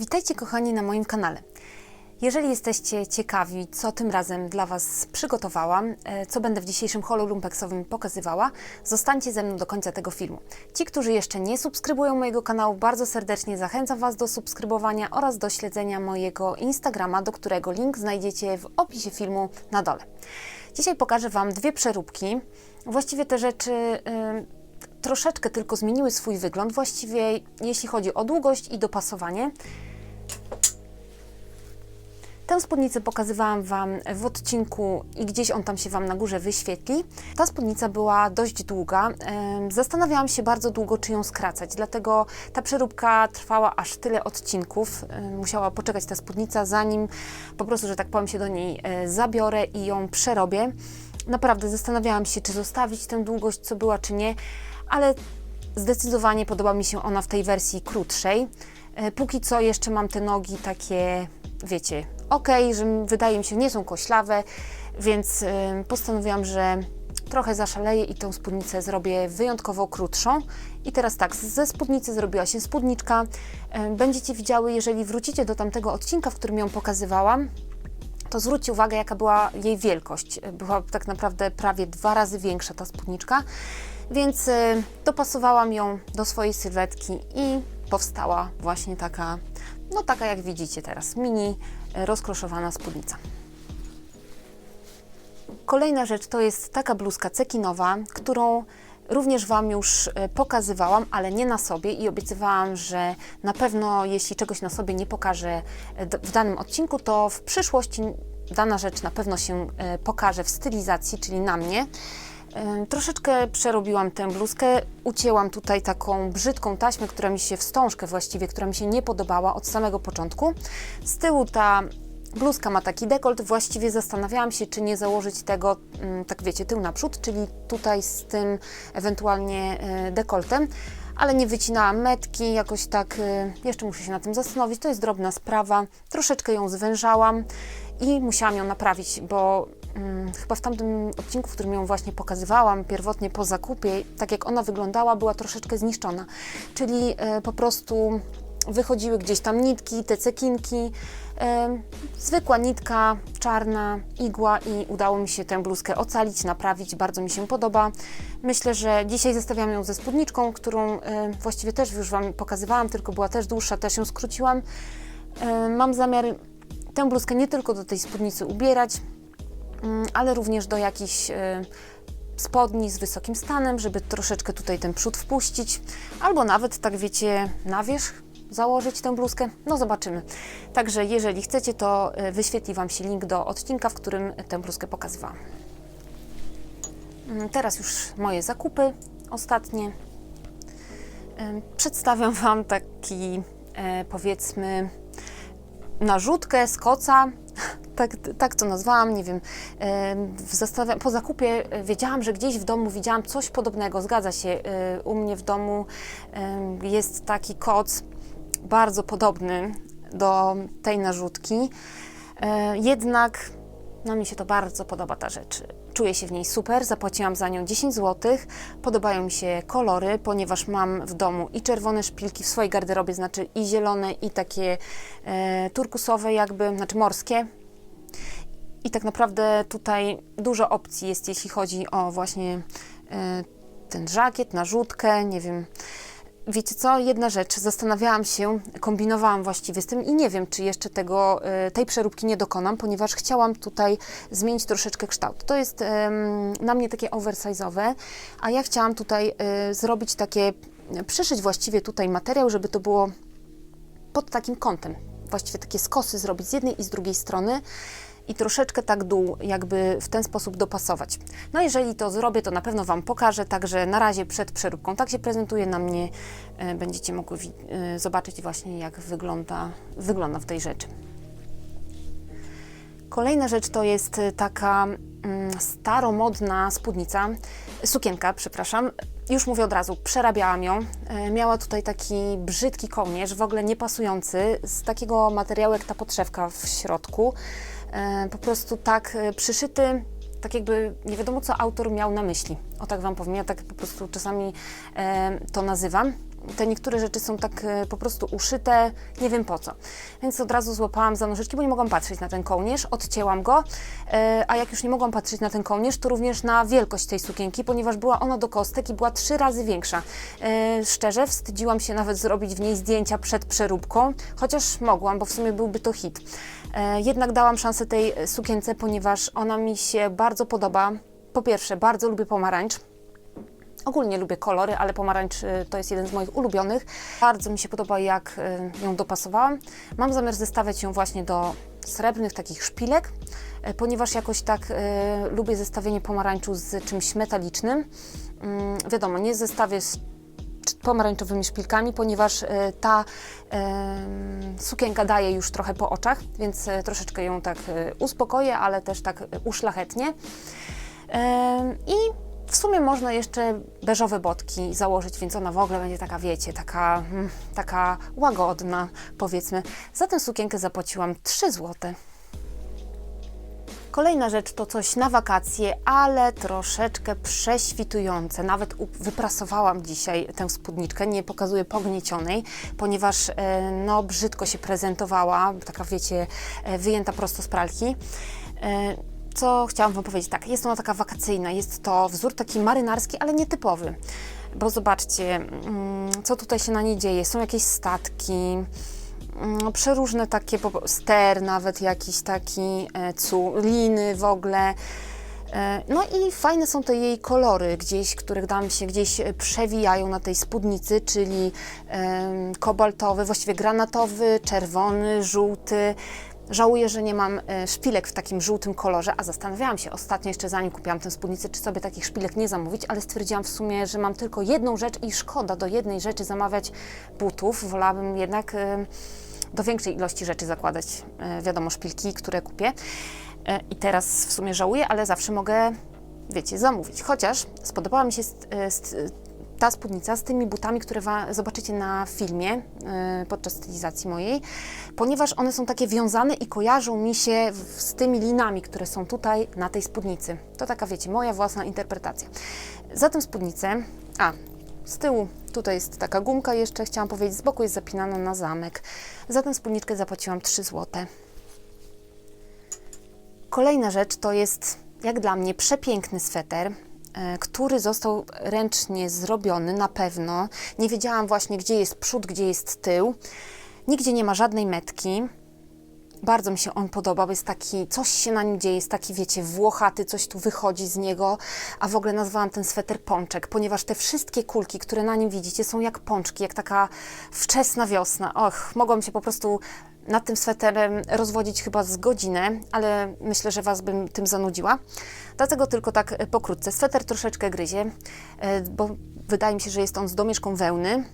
Witajcie kochani na moim kanale. Jeżeli jesteście ciekawi, co tym razem dla Was przygotowałam, e, co będę w dzisiejszym holu lumpeksowym pokazywała, zostańcie ze mną do końca tego filmu. Ci, którzy jeszcze nie subskrybują mojego kanału, bardzo serdecznie zachęcam Was do subskrybowania oraz do śledzenia mojego Instagrama, do którego link znajdziecie w opisie filmu na dole. Dzisiaj pokażę Wam dwie przeróbki. Właściwie te rzeczy... y, troszeczkę tylko zmieniły swój wygląd, właściwie jeśli chodzi o długość i dopasowanie. Tę spódnicę pokazywałam Wam w odcinku i gdzieś on tam się Wam na górze wyświetli. Ta spódnica była dość długa. Zastanawiałam się bardzo długo, czy ją skracać, dlatego ta przeróbka trwała aż tyle odcinków. Musiała poczekać ta spódnica, zanim po prostu, że tak powiem, się do niej e, zabiorę i ją przerobię. Naprawdę zastanawiałam się, czy zostawić tę długość, co była, czy nie, ale zdecydowanie podoba mi się ona w tej wersji krótszej. E, Póki co jeszcze mam te nogi takie, wiecie, ok, że wydaje mi się, nie są koślawe, więc e, postanowiłam, że trochę zaszaleję i tą spódnicę zrobię wyjątkowo krótszą. I teraz tak, ze spódnicy zrobiła się spódniczka. E, Będziecie widziały, jeżeli wrócicie do tamtego odcinka, w którym ją pokazywałam, to zwróćcie uwagę, jaka była jej wielkość. Była tak naprawdę prawie dwa razy większa ta spódniczka, więc y, dopasowałam ją do swojej sylwetki i powstała właśnie taka, no taka jak widzicie teraz, mini y, rozkroszowana spódnica. Kolejna rzecz to jest taka bluzka cekinowa, którą również Wam już e, pokazywałam, ale nie na sobie i obiecywałam, że na pewno jeśli czegoś na sobie nie pokażę e, w danym odcinku, to w przyszłości dana rzecz na pewno się e, pokaże w stylizacji, czyli na mnie. Troszeczkę przerobiłam tę bluzkę, ucięłam tutaj taką brzydką taśmę, która mi się, wstążkę właściwie, która mi się nie podobała od samego początku. Z tyłu ta bluzka ma taki dekolt, właściwie zastanawiałam się, czy nie założyć tego, mm, tak wiecie, tył naprzód, czyli tutaj z tym ewentualnie e, dekoltem, ale nie wycinałam metki, jakoś tak, e, jeszcze muszę się na tym zastanowić, to jest drobna sprawa, troszeczkę ją zwężałam i musiałam ją naprawić, bo mm, chyba w tamtym odcinku, w którym ją właśnie pokazywałam, pierwotnie po zakupie, tak jak ona wyglądała, była troszeczkę zniszczona, czyli e, po prostu wychodziły gdzieś tam nitki, te cekinki, em, zwykła nitka, czarna, igła i udało mi się tę bluzkę ocalić, naprawić, bardzo mi się podoba. Myślę, że dzisiaj zestawiam ją ze spódniczką, którą e, właściwie też już Wam pokazywałam, tylko była też dłuższa, też ją skróciłam. E, Mam zamiar tę bluzkę nie tylko do tej spódnicy ubierać, ale również do jakichś e, spodni z wysokim stanem, żeby troszeczkę tutaj ten przód wpuścić, albo nawet, tak wiecie, na wierzch założyć tę bluzkę. No zobaczymy. Także jeżeli chcecie, to y, wyświetli Wam się link do odcinka, w którym tę bluzkę pokazywałam. Mm, Teraz już moje zakupy ostatnie. Przedstawiam Wam taki, e, powiedzmy, narzutkę z koca, tak, tak to nazwałam, nie wiem. Po zakupie e, wiedziałam, że gdzieś w domu widziałam coś podobnego, zgadza się. e, U mnie w domu jest taki koc bardzo podobny do tej narzutki, E, jednak no mi się to bardzo podoba ta rzecz. Czuję się w niej super, zapłaciłam za nią 10 zł. Podobają mi się kolory, ponieważ mam w domu i czerwone szpilki w swojej garderobie, znaczy i zielone, i takie e, turkusowe jakby, znaczy morskie. I tak naprawdę tutaj dużo opcji jest, jeśli chodzi o właśnie e, ten żakiet, narzutkę, nie wiem. Wiecie co, jedna rzecz, zastanawiałam się, kombinowałam właściwie z tym i nie wiem, czy jeszcze tego, e, tej przeróbki nie dokonam, ponieważ chciałam tutaj zmienić troszeczkę kształt. To jest na mnie takie oversize'owe, a ja chciałam tutaj e, zrobić takie, przyszyć właściwie tutaj materiał, żeby to było pod takim kątem. Właściwie takie skosy zrobić z jednej i z drugiej strony i troszeczkę tak dół jakby w ten sposób dopasować. No jeżeli to zrobię, to na pewno Wam pokażę, także na razie przed przeróbką tak się prezentuje na mnie, e, będziecie mogły wi- e, zobaczyć właśnie jak wygląda, wygląda w tej rzeczy. Kolejna rzecz to jest y, taka mm, staromodna spódnica, sukienka, przepraszam. Już mówię od razu, przerabiałam ją. E, Miała tutaj taki brzydki kołnierz, w ogóle niepasujący, z takiego materiału jak ta podszewka w środku. E, Po prostu tak e, przyszyty, tak jakby nie wiadomo co autor miał na myśli. O tak Wam powiem, ja tak po prostu czasami to nazywam. Te niektóre rzeczy są tak e, po prostu uszyte, nie wiem po co. Więc od razu złapałam za nożyczki, bo nie mogłam patrzeć na ten kołnierz, odcięłam go, e, a jak już nie mogłam patrzeć na ten kołnierz, to również na wielkość tej sukienki, ponieważ była ona do kostek i była trzy razy większa. E, Szczerze, wstydziłam się nawet zrobić w niej zdjęcia przed przeróbką, chociaż mogłam, bo w sumie byłby to hit. Jednak dałam szansę tej sukience, ponieważ ona mi się bardzo podoba. Po pierwsze, bardzo lubię pomarańcz. Ogólnie lubię kolory, ale pomarańcz y, to jest jeden z moich ulubionych. Bardzo mi się podoba, jak y, ją dopasowałam. Mam zamiar zestawiać ją właśnie do srebrnych takich szpilek, y, ponieważ jakoś tak y, lubię zestawienie pomarańczu z czymś metalicznym. Mm, wiadomo, nie zestawię z pomarańczowymi szpilkami, ponieważ y, ta em, sukienka daje już trochę po oczach, więc y, troszeczkę ją tak y, uspokoję, ale też tak y, uszlachetnie. Em, I w sumie można jeszcze beżowe botki założyć, więc ona w ogóle będzie taka, wiecie, taka, mm, taka łagodna, powiedzmy. Za tę sukienkę zapłaciłam 3 złote. Kolejna rzecz to coś na wakacje, ale troszeczkę prześwitujące. Nawet wyprasowałam dzisiaj tę spódniczkę, nie pokazuję pogniecionej, ponieważ e, no, brzydko się prezentowała, taka wiecie, e, wyjęta prosto z pralki. Co chciałam Wam powiedzieć? Tak, jest ona taka wakacyjna, jest to wzór taki marynarski, ale nietypowy. Bo zobaczcie, mm, co tutaj się na niej dzieje. Są jakieś statki, mm, przeróżne takie, ster nawet jakiś taki, e, cu, liny w ogóle. E, No i fajne są te jej kolory gdzieś, które nam się gdzieś e, przewijają na tej spódnicy, czyli kobaltowy, właściwie granatowy, czerwony, żółty. Żałuję, że nie mam e, szpilek w takim żółtym kolorze, a zastanawiałam się ostatnio jeszcze zanim kupiłam tę spódnicę, czy sobie takich szpilek nie zamówić, ale stwierdziłam w sumie, że mam tylko jedną rzecz i szkoda do jednej rzeczy zamawiać butów. Wolałabym jednak e, do większej ilości rzeczy zakładać, e, wiadomo, szpilki, które kupię. I teraz w sumie żałuję, ale zawsze mogę, wiecie, zamówić. Chociaż spodobała mi się ta spódnica z tymi butami, które zobaczycie na filmie e, podczas stylizacji mojej, ponieważ one są takie wiązane i kojarzą mi się z tymi linami, które są tutaj na tej spódnicy. To taka, wiecie, moja własna interpretacja. Za tę spódnicę, a z tyłu tutaj jest taka gumka jeszcze, chciałam powiedzieć, z boku jest zapinana na zamek. Za tę spódniczkę zapłaciłam 3 złote. Kolejna rzecz to jest, jak dla mnie, przepiękny sweter, który został ręcznie zrobiony na pewno. Nie wiedziałam właśnie, gdzie jest przód, gdzie jest tył. Nigdzie nie ma żadnej metki. Bardzo mi się on podobał, jest taki, coś się na nim dzieje, jest taki, wiecie, włochaty, coś tu wychodzi z niego, a w ogóle nazwałam ten sweter pączek, ponieważ te wszystkie kulki, które na nim widzicie, są jak pączki, jak taka wczesna wiosna. Och, mogłam się po prostu nad tym sweterem rozwodzić chyba z godzinę, ale myślę, że Was bym tym zanudziła. Dlatego tylko tak e, pokrótce. Sweter troszeczkę gryzie, e, bo wydaje mi się, że jest on z domieszką wełny,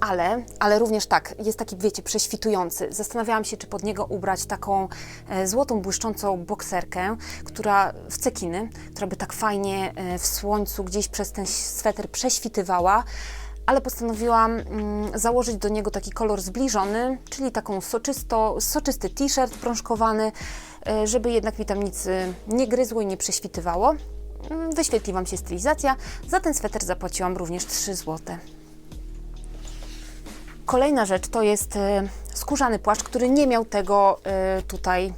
ale, ale również tak, jest taki, wiecie, prześwitujący. Zastanawiałam się, czy pod niego ubrać taką e, złotą, błyszczącą bokserkę, która w cekiny, która by tak fajnie w słońcu gdzieś przez ten sweter prześwitywała, ale postanowiłam mm, założyć do niego taki kolor zbliżony, czyli taką soczysto, soczysty t-shirt prążkowany, żeby jednak mi tam nic e, nie gryzło i nie prześwitywało. Mm, Wyświetli Wam się stylizacja. Za ten sweter zapłaciłam również 3 złote. Kolejna rzecz to jest e, skórzany płaszcz, który nie miał tego e, tutaj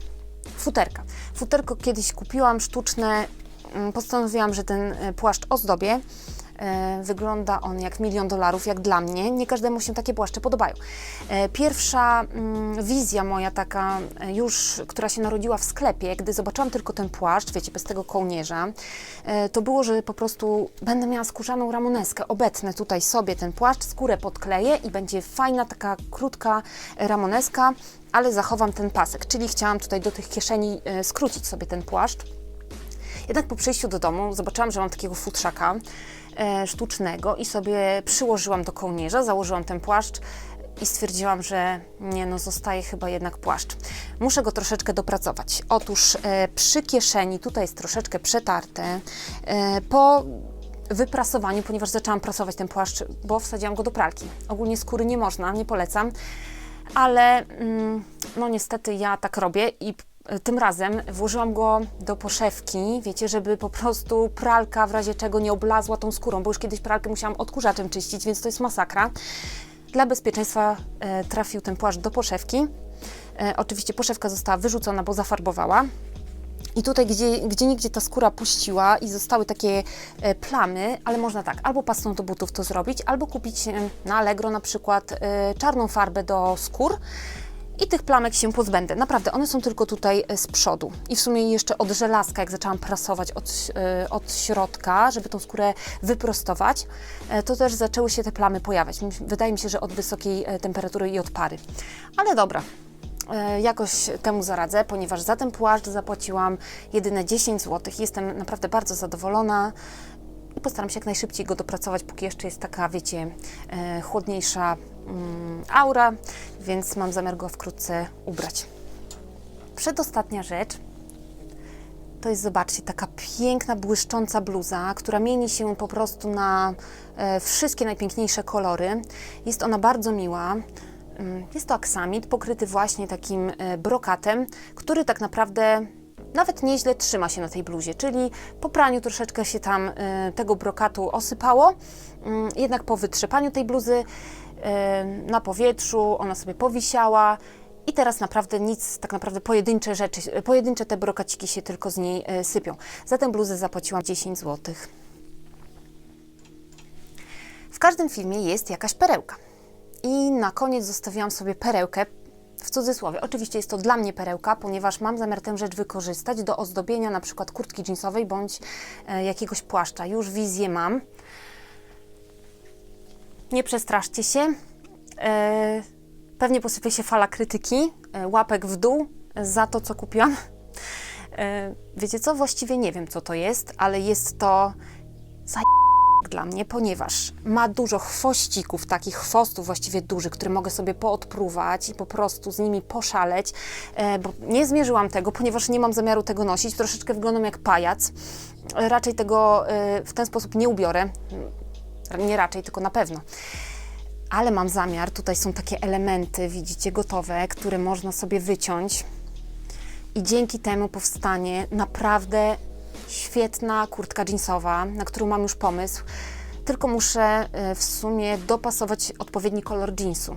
futerka. Futerko kiedyś kupiłam sztuczne, mm, postanowiłam, że ten e, płaszcz ozdobię. E, Wygląda on jak milion dolarów, jak dla mnie. Nie każdemu się takie płaszcze podobają. E, Pierwsza mm, wizja moja taka e, już, która się narodziła w sklepie, gdy zobaczyłam tylko ten płaszcz, wiecie, bez tego kołnierza, to było, że po prostu będę miała skórzaną ramoneskę. Obetnę tutaj sobie ten płaszcz, skórę podkleję i będzie fajna, taka krótka ramoneska, ale zachowam ten pasek. Czyli chciałam tutaj do tych kieszeni skrócić sobie ten płaszcz. Jednak po przyjściu do domu zobaczyłam, że mam takiego futrzaka sztucznego i sobie przyłożyłam do kołnierza, założyłam ten płaszcz i stwierdziłam, że nie no, zostaje chyba jednak płaszcz. Muszę go troszeczkę dopracować. Otóż e, przy kieszeni tutaj jest troszeczkę przetarte. E, po wyprasowaniu, ponieważ zaczęłam prasować ten płaszcz, bo wsadziłam go do pralki. Ogólnie skóry nie można, nie polecam ale mm, no niestety ja tak robię i e, tym razem włożyłam go do poszewki, wiecie, żeby po prostu pralka w razie czego nie oblazła tą skórą, bo już kiedyś pralkę musiałam odkurzaczem czyścić, więc to jest masakra. Dla bezpieczeństwa e, trafił ten płaszcz do poszewki. E, oczywiście poszewka została wyrzucona, bo zafarbowała. I tutaj, gdzie, gdzie nigdzie ta skóra puściła i zostały takie e, plamy, ale można tak, albo pastą do butów to zrobić, albo kupić e, na Allegro na przykład e, czarną farbę do skór i tych plamek się pozbędę. Naprawdę, one są tylko tutaj e, z przodu. I w sumie jeszcze od żelazka, jak zaczęłam prasować od, e, od środka, żeby tą skórę wyprostować, e, to też zaczęły się te plamy pojawiać. Wydaje mi się, że od wysokiej temperatury i od pary. Ale dobra, jakoś temu zaradzę, ponieważ za ten płaszcz zapłaciłam jedyne 10 zł. Jestem naprawdę bardzo zadowolona i postaram się jak najszybciej go dopracować, póki jeszcze jest taka, wiecie, chłodniejsza aura, więc mam zamiar go wkrótce ubrać. Przedostatnia rzecz to jest, zobaczcie, taka piękna, błyszcząca bluza, która mieni się po prostu na e, wszystkie najpiękniejsze kolory. Jest ona bardzo miła. Mm, Jest to aksamit pokryty właśnie takim e, brokatem, który tak naprawdę nawet nieźle trzyma się na tej bluzie, czyli po praniu troszeczkę się tam e, tego brokatu osypało, mm, jednak po wytrzepaniu tej bluzy na powietrzu ona sobie powisiała i teraz naprawdę nic, tak naprawdę pojedyncze rzeczy, pojedyncze te brokaciki się tylko z niej e, sypią. Za tę bluzę zapłaciłam 10 zł. W każdym filmie jest jakaś perełka. I na koniec zostawiłam sobie perełkę, w cudzysłowie. Oczywiście jest to dla mnie perełka, ponieważ mam zamiar tę rzecz wykorzystać do ozdobienia na przykład kurtki jeansowej bądź e, jakiegoś płaszcza. Już wizję mam. Nie przestraszcie się. E, pewnie posypie się fala krytyki, e, łapek w dół za to, co kupiłam. E, wiecie co? Właściwie nie wiem, co to jest, ale jest to dla mnie, ponieważ ma dużo chwościków, takich chwostów właściwie dużych, które mogę sobie poodpruwać i po prostu z nimi poszaleć, bo nie zmierzyłam tego, ponieważ nie mam zamiaru tego nosić, troszeczkę wyglądam jak pajac. Raczej tego w ten sposób nie ubiorę, nie raczej, tylko na pewno. Ale mam zamiar, tutaj są takie elementy, widzicie, gotowe, które można sobie wyciąć i dzięki temu powstanie naprawdę świetna kurtka jeansowa, na którą mam już pomysł. Tylko muszę e, w sumie dopasować odpowiedni kolor jeansu.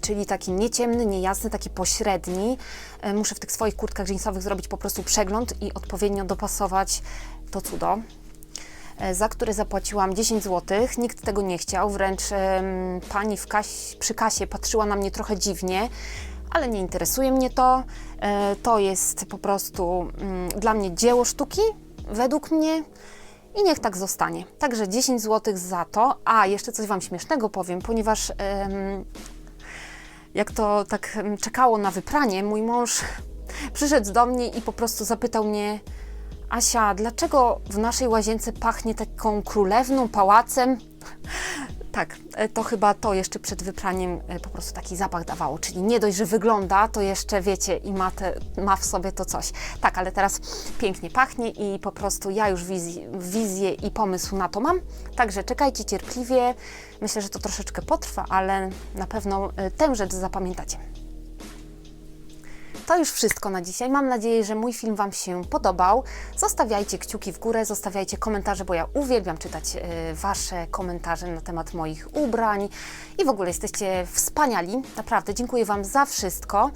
Czyli taki nieciemny, niejasny, taki pośredni. E, Muszę w tych swoich kurtkach jeansowych zrobić po prostu przegląd i odpowiednio dopasować to cudo za które zapłaciłam 10 zł. Nikt tego nie chciał, wręcz pani w kaś, przy kasie patrzyła na mnie trochę dziwnie, ale nie interesuje mnie to. E, To jest po prostu mm, dla mnie dzieło sztuki, według mnie. I niech tak zostanie. Także 10 zł za to. A jeszcze coś Wam śmiesznego powiem, ponieważ jak to tak czekało na wypranie, mój mąż przyszedł do mnie i po prostu zapytał mnie: Asia, dlaczego w naszej łazience pachnie taką królewną, pałacem? Tak, e, to chyba to jeszcze przed wypraniem e, po prostu taki zapach dawało, czyli nie dość, że wygląda, to jeszcze wiecie i ma, te, ma w sobie to coś. Tak, ale teraz pięknie pachnie i po prostu ja już wizję, wizję i pomysł na to mam, także czekajcie cierpliwie. Myślę, że to troszeczkę potrwa, ale na pewno e, tę rzecz zapamiętacie. To już wszystko na dzisiaj. Mam nadzieję, że mój film Wam się podobał. Zostawiajcie kciuki w górę, zostawiajcie komentarze, bo ja uwielbiam czytać e, Wasze komentarze na temat moich ubrań i w ogóle jesteście wspaniali. Naprawdę dziękuję Wam za wszystko.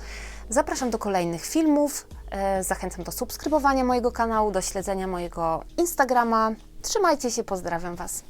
Zapraszam do kolejnych filmów. E, Zachęcam do subskrybowania mojego kanału, do śledzenia mojego Instagrama. Trzymajcie się, pozdrawiam Was.